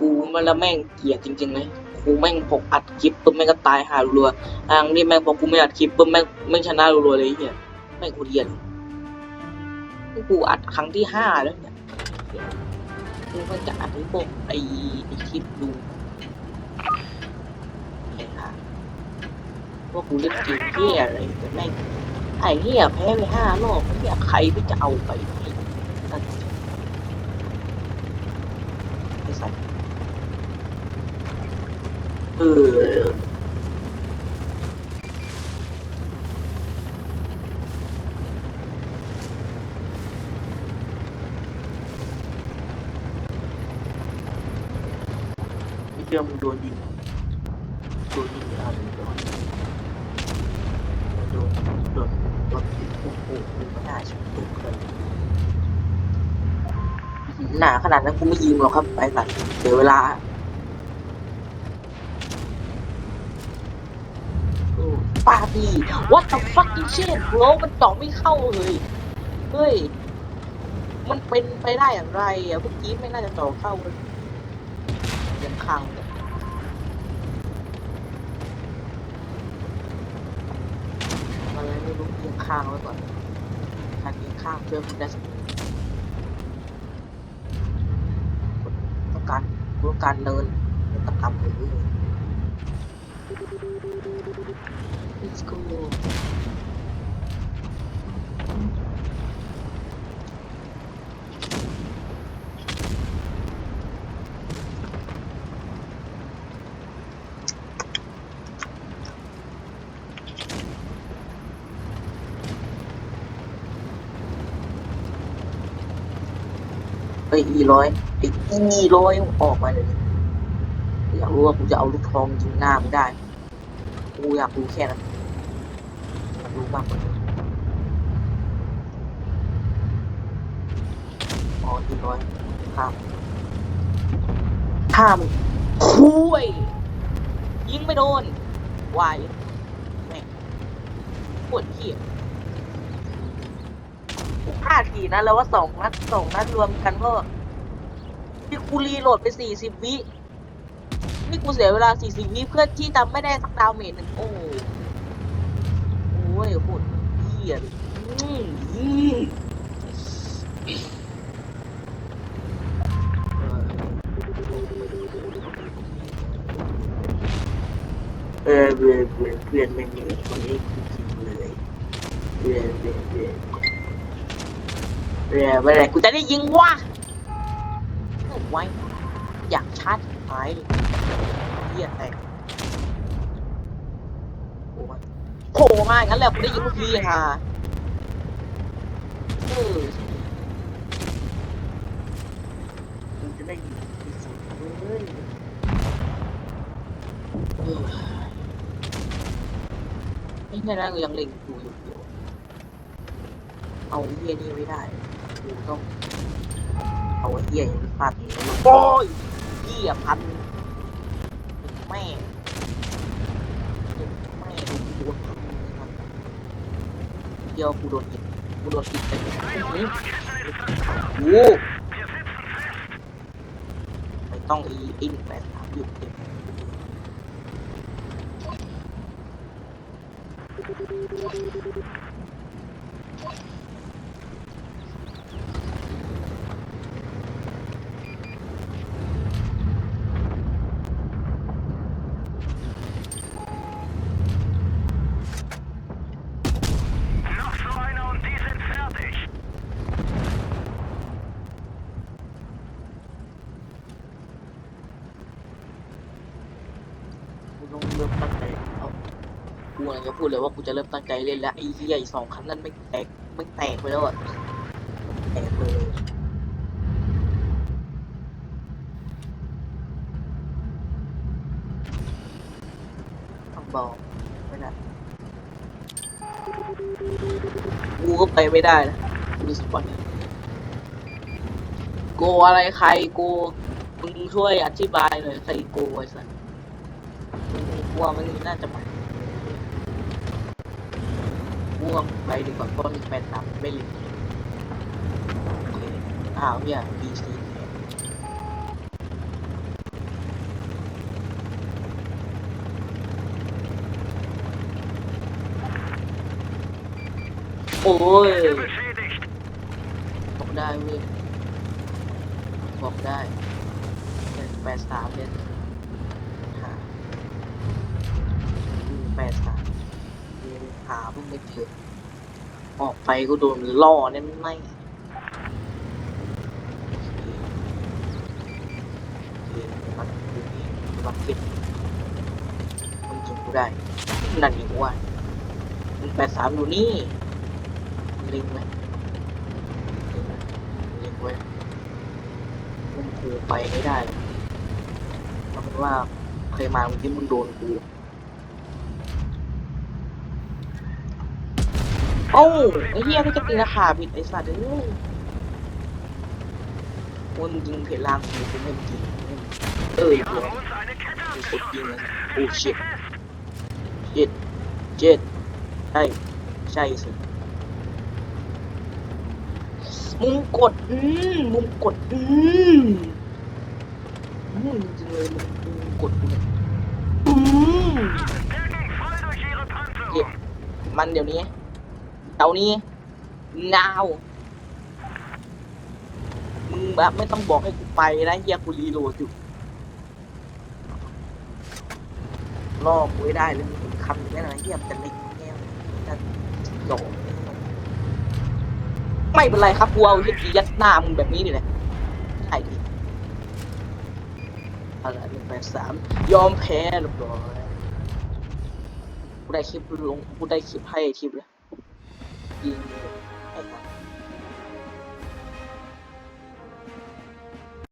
กูมันละแม่งเกลียดจริงๆเลยกูแม่งพกอัดคลิปปุ๊บแม่งก็ตายหารัวๆทางนี้แม่งพอกูไม่อัดคลิปปุ๊บแม่งแม่งชนะรัวๆเลยเฮียแม่งกูเรียนกูอัดครั้งที่ห้าแล้วเนี่ยกูก็จะอัดให้พวกไอ้ไอ้คลิปดูเห็นค่ะว่ากูเล่นเกมเฮียอะไรแต่แม่งไอ้เฮียแพ้ไปห้ารอบเฮียใครที่จะเอาไปให้นั่นไอ้สัส เออไอ้เรื่อมึงโดนยิงโดนยิงอะไรโดนโดนโดนโดนยิงโอ้โหกูไม่น่าชุบตุกเลยหนาขนาดนั้นกูไม่ยิงหรอกครับไปก่อนเดี๋ยวเวลาโอ้ ปาดี what the fucking shit bro มันเจาะไม่เข้าเลย เฮ้ย มันเป็นไปได้อย่างไรอะเมื่อกี้ไม่น่าจะเจาะเข้าเลยยังค้างเลยอะไรไม่รู้ยังค้างไว้ก่อนทางยังค้างเพื่อคุณได้สต้องการต้องการเดินแล้วก็ทำไปเรื่อย Let's go เอ้ยอีร้อยไอ้อีร้อยออกมาเลยอยากรู้ว่ากูจะเอาลูกทองยิงหน้ามึงได้ กูอยากรู้แค่นั้น อยากรู้มากกว่านี้อ๋ออีร้อยข้ามข้ามคุยยิงไม่โดนวายแม่งปวดเขี้ยห้าทีนะแล้วว่าสองนัดสองนัดรวมกันก็ที่กูรีโหลดไปสี่สิบวิ นี่กูเสียเวลา40วิเพื่อที่จะไม่ได้สักดาวเมจหนึ่งโอ้ ว้ยโคตรเหี้ยเออเออเพื่อเพื่อเพื่อนไม่มีคนนี้คือคิดเลยเพื่อเพื่อเพื่อเพื่อเมื่อไรกูจะได้ยิงวะไม่ไหวอยากชาร์จไฟเหี้ยแตกโอ้ย โผล่มาอย่างนั้นแหละคุณได้ยินเมื่อกี้ฮะเออคุณจะได้ยินที่สุดเลยเออไม่ใช่นะกูยังเล็งกูอยู่อยู่เอาไอ้เหี้ยนี่ไม่ได้กูต้องเอาไอ้เหี้ยย่างนี้ฟาดโอ้ยเหี้ยพันแม่แม่กูโดนเดียวกูโดนยิงกูโดนยิงไปโอ้ไม่ต้องอีอินแปดสามหยุดเด็กกูต้องเริ่มตั้งใจเอา กูกำลังจะพูดเลยว่ากูจะเริ่มตั้งใจเล่นแล้วไอ้เหี้ยอีสองคันนั้นไม่แตกไม่แตกไปแล้วอะแตกเลยต้องบอกไม่ได้กูก็ไปไม่ได้นะรู้สึกว่าโกอะไรใครโกมึงช่วยอธิบายหน่อยใครโกไอ้สัสกลัวมันน่าจะไป ว่วงไปดีกว่าต้นแปดนับไม่ลิงโอเคอาวเนี่ยบีซีโอ้ยบอกได้เว้ยบอกได้เป็นแปดสามเป็นแปดสาม หาเพิ่งไม่เจอออกไปก็โดนล่อแน่ไม่มันมันคิดมันจริงกูได้ นั่นอีกว่าแปดสามอยู่นี่ลิงไหมลิงไหมลิงไว้มึงกูไปไม่ได้เลยเอาเป็นว่าเคยมาเมื่อกี้มึงโดนกู โอ้ไอ้เหี้ยก็จะตีราคาผิดไอ้สัตว์เอ้ยมึงจริงเพจล่างกูกูไม่จริงเออเดี๋ยวมีคนยิงเลยโอ้ชิตเจ็ดเจ็ดใช่ใช่สิมุมกดอืมมุมกดอืมอืมจริงเลยมุมกดอืมเก็บมันเดี๋ยวนี้ เตานี้ now มึงแบบไม่ต้องบอกให้กูไปนะเฮียกูรีโหลดอยู่ล่อกูให้ได้เลยมึงคำนี้นะเฮียมันจะเล็กแง่จะหลอกไม่เป็นไรครับกูเอาเฮียยัดหน้ามึงแบบนี้นี่แหละใช่ดิอะไรหนึ่งแปดสามยอมแพ้เรียบร้อยกูได้คลิปลงกูได้คลิปให้คลิปเลย ยิง